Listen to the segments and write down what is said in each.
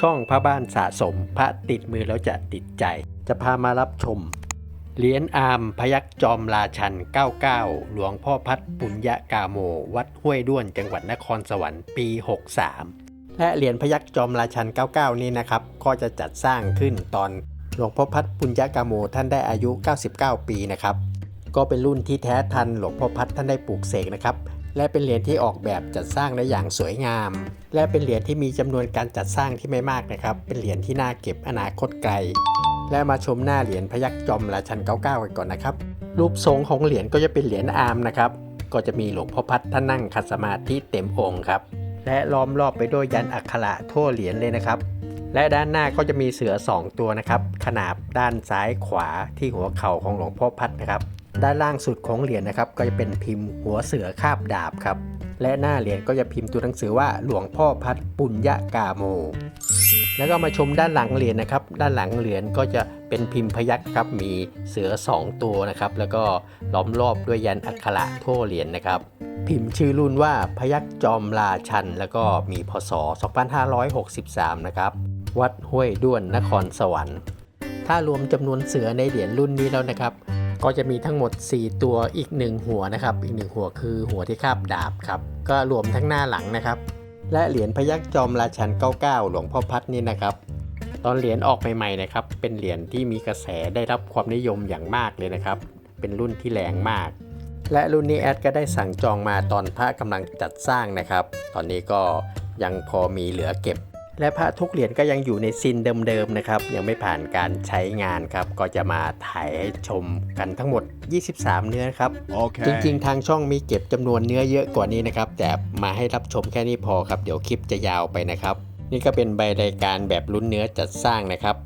ช่องพระบ้านสะสมพระติดมือแล้วจะติดใจ จะพามารับชมเหรียญอามพยักจอมราชัน 99 หลวงพ่อพัดปุญญกาโม วัดห้วยด้วนจังหวัดนครสวรรค์ปี 63 และเหรียญพยักจอมราชัน 99 นี้นะครับ ก็จะจัดสร้างขึ้นตอนหลวงพ่อพัดปุญญกาโมท่านได้อายุ 99 ปีนะครับ ก็เป็นรุ่นที่แท้ทันหลวงพ่อพัดท่านได้ปลูกเสกนะครับ และเป็นเหรียญที่ออกแบบจัดสร้างได้อย่างสวยงาม และเป็นเหรียญที่มีจำนวนการจัดสร้างที่ไม่มากนะครับ เป็นเหรียญที่น่าเก็บอนาคตไกล และมาชมหน้าเหรียญพยักจอมราชัน99กันก่อนนะครับ รูปทรงของเหรียญก็จะเป็นเหรียญอาร์มนะครับ ก็จะมีหลวงพ่อพัดท่านนั่งขัสมาธิเต็มองค์ครับ และล้อมรอบไปด้วยยันอักขระทั่วเหรียญเลยนะครับและด้านหน้าก็จะมีเสือ 2 ตัวนะครับ ขนาบด้านซ้ายขวาที่หัวเข่าของหลวงพ่อพัดนะครับ ด้านล่างสุดของเหรียญนะครับ ก็จะเป็นพิมพ์หัวเสือคาบดาบครับ และหน้าเหรียญก็จะพิมพ์ตัวหนังสือว่าหลวงพ่อพัดปุญญกาโม แล้วก็มาชมด้านหลังเหรียญนะครับ ด้านหลังเหรียญก็จะเป็นพิมพ์พยักครับมีเสือ 2 ตัวนะครับ แล้วก็ล้อมรอบด้วยยันอักขระทั่วเหรียญนะครับ พิมพ์ชื่อรุ่นว่าพยักจอมราชัน แล้วก็มีพศ 2563 นะครับ วัดห้วยด้วนนครสวรรค์ ถ้ารวมจำนวนเสือในเหรียญรุ่นนี้แล้วนะครับ ก็จะมีทั้งหมด 4 ตัวอีก 1 หัวนะครับ อีก 1 หัวคือหัวที่คาบดาบครับ ก็รวมทั้งหน้าหลังนะครับ และเหรียญพยักจอมราชัน99 หลวงพ่อพัดนี่นะครับ ตอนเหรียญออกใหม่ๆนะครับ เป็นเหรียญที่มีกระแสได้รับความนิยมอย่างมากเลยนะครับ เป็นรุ่นที่แรงมาก และรุ่นนี้แอดก็ได้สั่งจองมาตอนพระกำลังจัดสร้างนะครับ ตอนนี้ก็ยังพอมีเหลือเก็บ และพระทุกเหรียญก็ยังอยู่ในซินเดิมๆนะครับ ยังไม่ผ่านการใช้งานครับ ก็จะมาถ่ายให้ชมกันทั้งหมด 23 เนื้อครับ Okay. จริงๆ ทางช่องมีเก็บจำนวนเนื้อเยอะกว่านี้นะครับ แต่มาให้รับชมแค่นี้พอครับ เดี๋ยวคลิปจะยาวไปนะครับ นี่ก็เป็นใบรายการแบบลุ้นเนื้อจัดสร้างนะครับ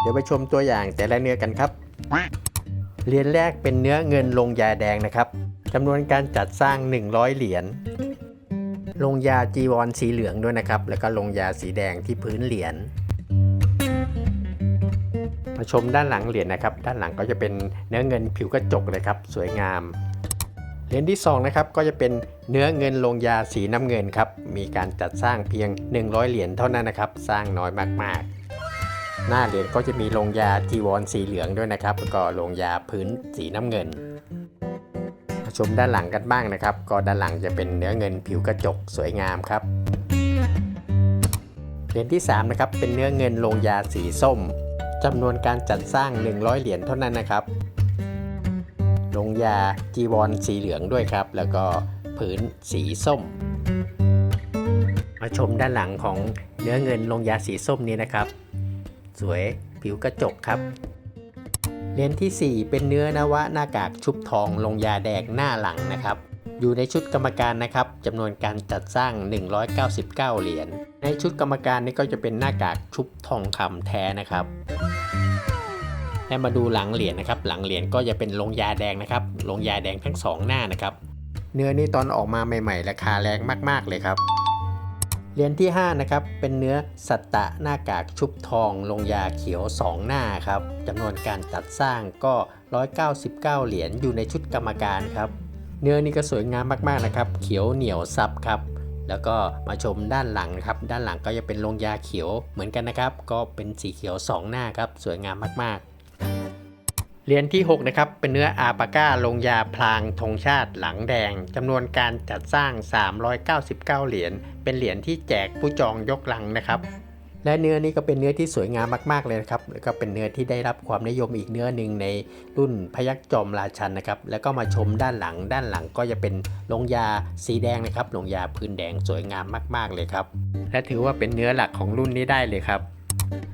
เดี๋ยวไปชมตัวอย่างแต่ละเนื้อกันครับเหรียญแรกเป็นเนื้อเงินลงยาแดงนะครับจำนวนการจัดสร้าง 100 เหรียญ ลงยาจีวรสีเหลืองด้วยนะครับ แล้วก็ลงยาสีแดงที่พื้นเหรียญมาชมด้านหลังเหรียญนะครับ ด้านหลังก็จะเป็นเนื้อเงินผิวกระจกเลยครับ สวยงาม เหรียญที่2นะครับก็จะเป็นเนื้อเงินลงยาสีน้ำเงินครับ มีการจัดสร้างเพียง 100 เหรียญเท่านั้นนะครับ สร้างน้อยมากๆ หน้าเหรียญก็จะมีลงยาจีวรสีเหลืองด้วยนะครับแล้วก็ลงยาพื้นสีน้ำเงิน ชมด้านหลังกันบ้างนะครับ ก็ด้านหลังจะเป็นเนื้อเงินผิวกระจกสวยงามครับเหรียญที่3นะครับเป็นเนื้อเงินลงยาสีส้มจำนวนการจัดสร้าง 100 เหรียญเท่านั้นนะครับ ลงยาจีวรสีเหลืองด้วยครับ แล้วก็ผืนสีส้ม มาชมด้านหลังของเนื้อเงินลงยาสีส้มนี้นะครับ สวยผิวกระจกครับ เหรียญทีสี่ 4 เป็นเนื้อนวะหน้ากากชุบทองลงยาแดงหน้าหลังนะครับ อยู่ในชุดกรรมการนะครับจำนวนการจัดสร้าง 199 เหรียญ ในชุดกรรมการนี่ก็จะเป็นหน้ากากชุบทองคำแท้นะครับและมาดูหลังเหรียญนะครับ หลังเหรียญก็จะเป็นลงยาแดงนะครับ ลงยาแดงทั้งสองหน้านะครับ เนื้อนี่ตอนออกมาใหม่ ๆ ราคาแรงมากๆเลยครับ เหรียญที่ 5 นะครับ เป็นเนื้อสัตตะหน้ากากชุบทอง ลงยาเขียว 2 หน้าครับจำนวนการจัดสร้างก็ 199 เหรียญอยู่ในชุดกรรมการครับ เนื้อนี่ก็สวยงามมากๆนะครับ เขียวเหนียวซับครับแล้วก็มาชมด้านหลังครับ ด้านหลังก็จะเป็นลงยาเขียวเหมือนกันนะครับ ก็เป็นสีเขียว 2 หน้าครับ สวยงามมากๆ เหรียญที่ 6 นะครับ เป็นเนื้ออาปาก้าลงยาพลางธงชาติหลังแดงจำนวนการจัดสร้าง 399 เหรียญเป็นเหรียญที่แจกผู้จองยกลังนะครับ และเนื้อนี้ก็เป็นเนื้อที่สวยงามมาก ๆ เลยนะครับแล้วก็เป็นเนื้อที่ได้รับความนิยมอีกเนื้อหนึ่งในรุ่นพยักจอมราชันนะครับ แล้วก็มาชมด้านหลัง ด้านหลังก็จะเป็นลงยาสีแดงนะครับลงยาพื้นแดงสวยงามมาก ๆ เลยครับ และถือว่าเป็นเนื้อหลักของรุ่นนี้ได้เลยครับ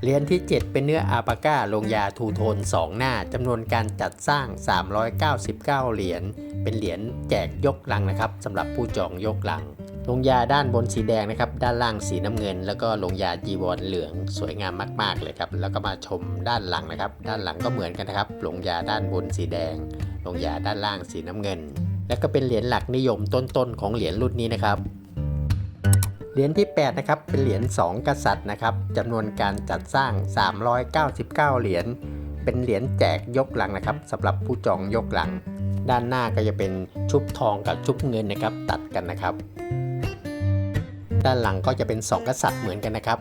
เหรียญที่ 7 เป็นเนื้ออาปาก้าลงยาทูโทน 2 หน้าจำนวนการจัดสร้าง 399 เหรียญเป็นเหรียญแจกยกลังนะครับสำหรับผู้จองยกลัง ลงยาด้านบนสีแดงนะครับ ด้านล่างสีน้ำเงิน แล้วก็ลงยาจีวรเหลืองสวยงามมาก ๆ เลยครับ แล้วก็มาชมด้านหลังนะครับ ด้านหลังก็เหมือนกันนะครับ ลงยาด้านบนสีแดง ลงยาด้านล่างสีน้ำเงิน และก็เป็นเหรียญหลักนิยมต้นๆของเหรียญรุ่นนี้นะครับ เหรียญที่ 8 นะครับ เป็นเหรียญ2 กษัตริย์นะครับจำนวนการจัดสร้าง 399 เหรียญ เป็นเหรียญแจกยกหลังนะครับสำหรับผู้จองยกหลัง ด้านหน้าก็จะเป็นชุบทองกับชุบเงินนะครับ ตัดกันนะครับ ด้านหลังก็จะเป็น 2 กษัตริย์เหมือนกันนะครับ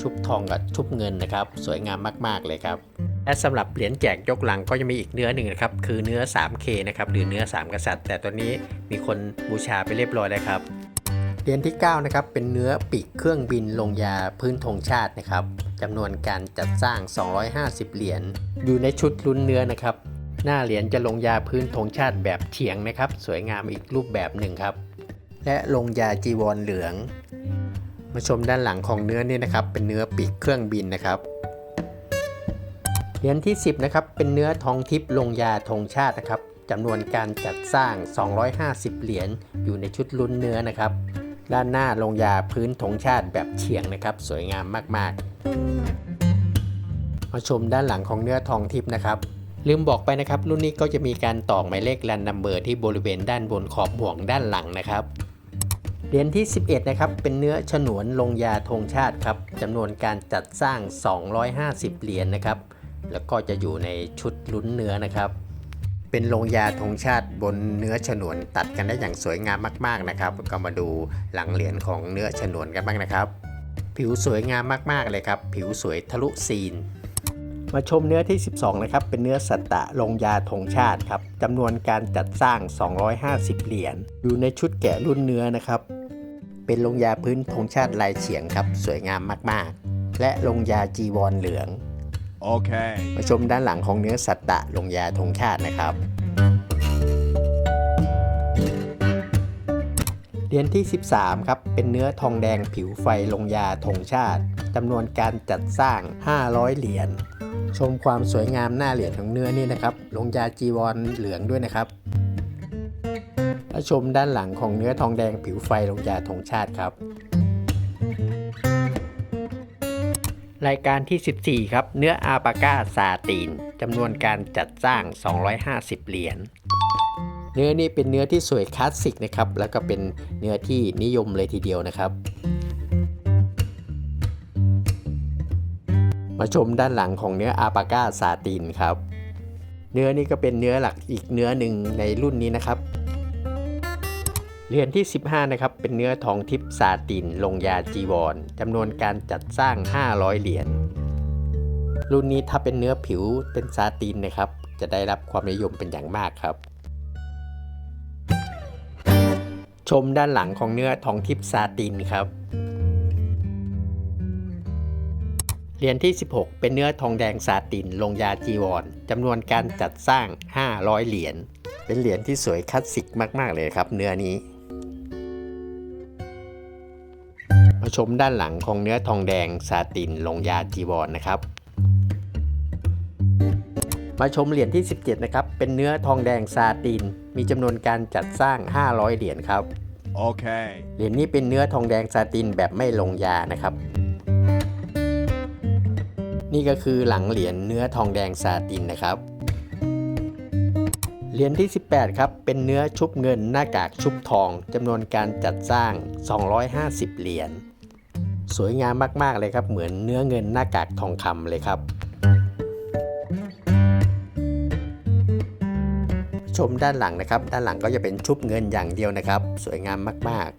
ชุบทองกับชุบเงินนะครับ สวยงามมาก ๆ เลยครับ และสำหรับเหรียญแจกยกหลังก็จะมีอีกเนื้อหนึ่งนะครับ คือเนื้อ 3K นะครับ หรือเนื้อ 3 กษัตริย์ แต่ตัวนี้มีคนบูชาไปเรียบร้อยแล้วครับ เหรียญที่ 9 นะครับ เป็นเนื้อปีกเครื่องบินลงยาพื้นธงชาตินะครับจำนวนการจัดสร้าง 250 เหรียญ อยู่ในชุดลุ้นเนื้อนะครับ หน้าเหรียญจะลงยาพื้นธงชาติแบบเฉียงนะครับ สวยงามอีกรูปแบบหนึ่งครับ และลงยาจีวรเหลือง มาชมด้านหลังของเนื้อนี่นะครับ เป็นเนื้อปีกเครื่องบินนะครับ เหรียญที่ 10 นะครับ เป็นเนื้อทองทิพย์ลงยาธงชาตินะครับจำนวนการจัดสร้าง 250 เหรียญ อยู่ในชุดลุ้นเนื้อนะครับ ด้านหน้าลงยาพื้นธงชาติแบบเฉียงนะครับ สวยงามมากๆ มาชมด้านหลังของเนื้อทองทิพย์นะครับ ลืมบอกไปนะครับ รุ่นนี้ก็จะมีการตอกหมายเลขแรนนัมเบอร์ที่บริเวณด้านบนขอบห่วงด้านหลังนะครับเหรียญที่ 11 นะครับ เป็นเนื้อฉนวนลงยาธงชาติครับจำนวนการจัดสร้าง 250 เหรียญนะครับ แล้วก็จะอยู่ในชุดลุ้นเนื้อนะครับ เป็นลงยาธงชาติบนเนื้อฉนวนตัดกันได้อย่างสวยงามมาก ๆนะครับ ก็มาดูหลังเหรียญของเนื้อฉนวนกันบ้างนะครับ ผิวสวยงามมากๆเลยครับ ผิวสวยทะลุซีน มาชมเนื้อที่ 12 นะครับ เป็นเนื้อสัตตะลงยาธงชาติครับจำนวนการจัดสร้าง 250 เหรียญอยู่ในชุดแกะรุ่นเนื้อนะครับ เป็นลงยาพื้นธงชาติลายเฉียงครับ สวยงามมากๆ และลงยาจีวรเหลือง Okay. มาชมด้านหลังของเนื้อสัตตะลงยาธงชาตินะครับ เหรียญที่ 13 ครับ เป็นเนื้อทองแดงผิวไฟลงยาธงชาติจำนวนการจัดสร้าง 500 เหรียญ ชมความสวยงามหน้าเหรียญของเนื้อนี่นะครับ ลงยาจีวรเหลืองด้วยนะครับและชมด้านหลังของเนื้อทองแดงผิวไฟลงยาธงชาติครับ รายการที่ 14 ครับ เนื้ออาปาก้าซาตีนจำนวนการจัดสร้าง 250 เหรียญ เนื้อนี้เป็นเนื้อที่สวยคลาสสิกนะครับ แล้วก็เป็นเนื้อที่นิยมเลยทีเดียวนะครับ มาชมด้านหลังของเนื้ออาปาก้าซาตินครับ เนื้อนี้ก็เป็นเนื้อหลักอีกเนื้อหนึ่งในรุ่นนี้นะครับ เหรียญที่ 15 นะครับ เป็นเนื้อทองทิพซาติน ลงยาจีวรจำนวนการจัดสร้าง 500 เหรียญ รุ่นนี้ถ้าเป็นเนื้อผิวเป็นซาตินนะครับ จะได้รับความนิยมเป็นอย่างมากครับ ชมด้านหลังของเนื้อทองทิพซาตินครับ เหรียญที่ 16 เป็นเนื้อทองแดงซาติน ลงยาจีวรจำนวนการจัดสร้าง 500 เหรียญ เป็นเหรียญที่สวยคลาสสิกมาก ๆ เลยครับ เนื้อนี้ มาชมด้านหลังของเนื้อทองแดงซาตินลงยาจีวรนะครับ มาชมเหรียญที่ 17 นะครับ เป็นเนื้อทองแดงซาติน มีจำนวนการจัดสร้าง 500 เหรียญครับ Okay. เหรียญนี้เป็นเนื้อทองแดงซาตินแบบไม่ลงยานะครับ นี่ก็คือหลังเหรียญเนื้อทองแดงซาตินนะครับเหรียญที่ 18 ครับ เป็นเนื้อชุบเงินหน้ากากชุบทองจำนวนการจัดสร้าง 250 เหรียญ สวยงามมากๆเลยครับ เหมือนเนื้อเงินหน้ากากทองคำเลยครับ ชมด้านหลังนะครับ ด้านหลังก็จะเป็นชุบเงินอย่างเดียวนะครับ สวยงามมากๆ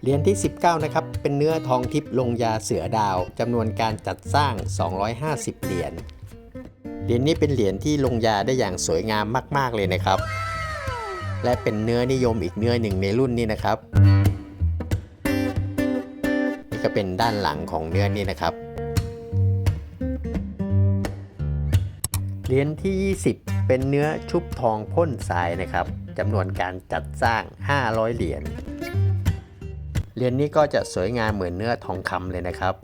เหรียญที่ 19 นะครับ เป็นเนื้อทองทิพย์ลงยาเสือดาวจำนวนการจัดสร้าง 250 เหรียญ เหรียญนี้เป็นเหรียญที่ลงยาได้อย่างสวยงามมาก ๆเลยนะครับและเป็นเนื้อนิยมอีกเนื้อหนึ่งในรุ่นนี้นะครับ เป็นด้านหลังของเนื้อนี้นะครับเหรียญที่ 20 เป็นเนื้อชุบทองพ่นทรายนะครับจำนวนการจัดสร้าง 500 เหรียญเหรียญนี้ก็จะสวยงามเหมือนเนื้อทองคำเลยนะครับ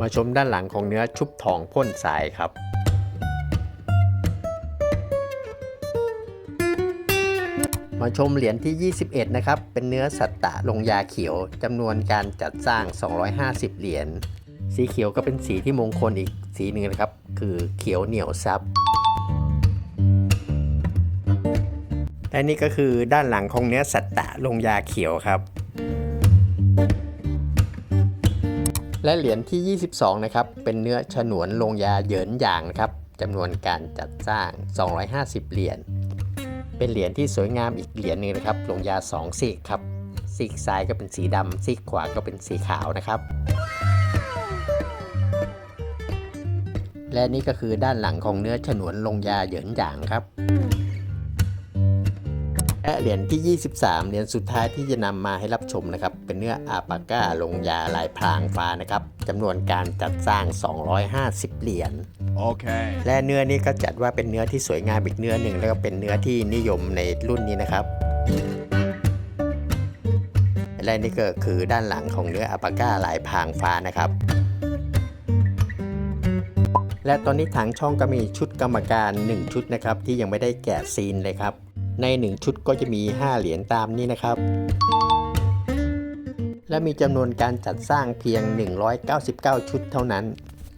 มาชมด้านหลังของเนื้อชุบทองพ่นทรายครับ มาชมเหรียญที่ 21 นะครับ เป็นเนื้อสัตตะลงยาเขียวจำนวนการจัดสร้าง 250 เหรียญ สีเขียวก็เป็นสีที่มงคลอีกสีหนึ่งนะครับ คือเขียวเหนียวซับและนี่ก็คือด้านหลังของเนื้อสัตตะลงยาเขียวครับ และเหรียญที่ 22 นะครับ เป็นเนื้อฉนวนลงยาเหยินหยางนะครับจำนวนการจัดสร้าง 250 เหรียญ เป็นเหรียญที่สวยงามอีกเหรียญหนึ่งนะครับลงยาสองซีกครับซีกซ้ายก็เป็นสีดำซีกขวาก็เป็นสีขาวนะครับ และนี่ก็คือด้านหลังของเนื้อฉนวนลงยาเหยินหยางครับและเหรียญที่ 23 เหรียญสุดท้ายที่จะนำมาให้รับชมนะครับ เป็นเนื้ออาปาก้าลงยาลายพรางฟ้านะครับ จำนวนการจัดสร้าง 250 เหรียญ Okay. และเนื้อนี้ก็จัดว่าเป็นเนื้อที่สวยงามอีกเนื้อหนึ่งแล้วก็เป็นเนื้อที่นิยมในรุ่นนี้นะครับ และนี่ก็คือด้านหลังของเนื้ออัปาก้าลายพรางฟ้านะครับและตอนนี้ทางช่องก็มีชุดกรรมการ 1 ชุดนะครับที่ยังไม่ได้แกะซีนเลยครับ ใน 1 ชุดก็จะมี 5 เหรียญตามนี้นะครับ และมีจำนวนการจัดสร้างเพียง 199 ชุดเท่านั้น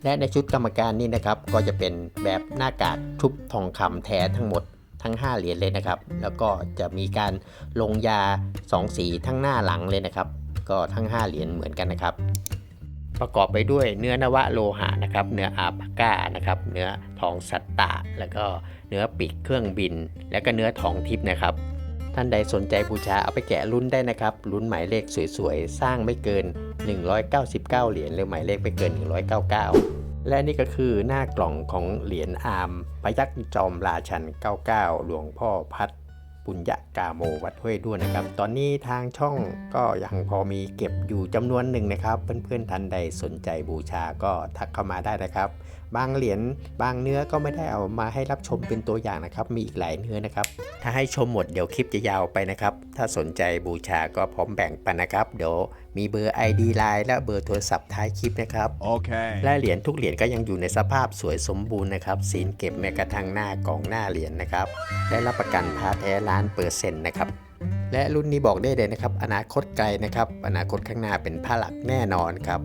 และในชุดกรรมการนี่นะครับก็จะเป็นแบบหน้ากากทุบทองคำแท้ทั้งหมดทั้ง 5 เหรียญเลยนะครับ แล้วก็จะมีการลงยา 2 สีทั้งหน้าหลังเลยนะครับ ก็ทั้ง 5 เหรียญเหมือนกันนะครับ ประกอบไปด้วยเนื้อนวะโลหะนะครับ เนื้ออาปาก้านะครับ เนื้อทองสัตตะ แล้วก็เนื้อปีกเครื่องบิน และก็เนื้อทองทิพย์นะครับ ท่านใดสนใจบูชาเอาไปแกะรุ่นได้นะครับรุ่นหมายเลขสวยๆ สร้างไม่เกิน 199 เหรียญหรือหมายเลขไม่เกิน 199 และนี่ก็คือหน้ากล่องของเหรียญอาร์มพยักจอมราชัน 99 หลวงพ่อพัดปุญญกาโมวัดห้วยด้วนนะครับ ตอนนี้ทางช่องก็ยังพอมีเก็บอยู่จำนวนหนึ่งนะครับ เพื่อนๆท่านใดสนใจบูชาก็ทักเข้ามาได้นะครับ บางเหรียญบางเนื้อก็ไม่ได้เอามาให้รับชมเป็นตัวอย่างนะครับ มีอีกหลายเนื้อนะครับ ถ้าให้ชมหมดเดี๋ยวคลิปจะยาวไปนะครับ ถ้าสนใจบูชาก็พร้อมแบ่งปันนะครับ เดี๋ยวมีเบอร์ ID Line และเบอร์โทรศัพท์ท้ายคลิปนะครับ Okay. และเหรียญทุกเหรียญก็ยังอยู่ในสภาพสวยสมบูรณ์นะครับซีนเก็บแม้กระทั่งหน้ากล่องหน้าเหรียญนะครับได้รับประกันพาแท้ล้านเปอร์เซ็นต์นะครับและรุ่นนี้บอกได้เลยนะครับ อนาคตไกลนะครับ อนาคตข้างหน้าเป็นผ้าหลักแน่นอนครับ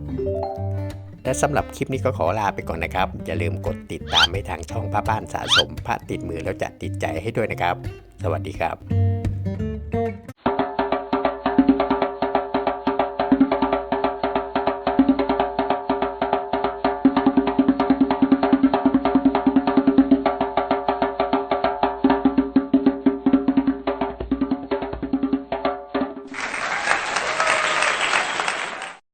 และสำหรับคลิปนี้ก็ขอลาไปก่อนนะครับ อย่าลืมกดติดตามให้ทางช่องพระบ้านสะสมพระติดมือแล้วจัดติดใจให้ด้วยนะครับ สวัสดีครับ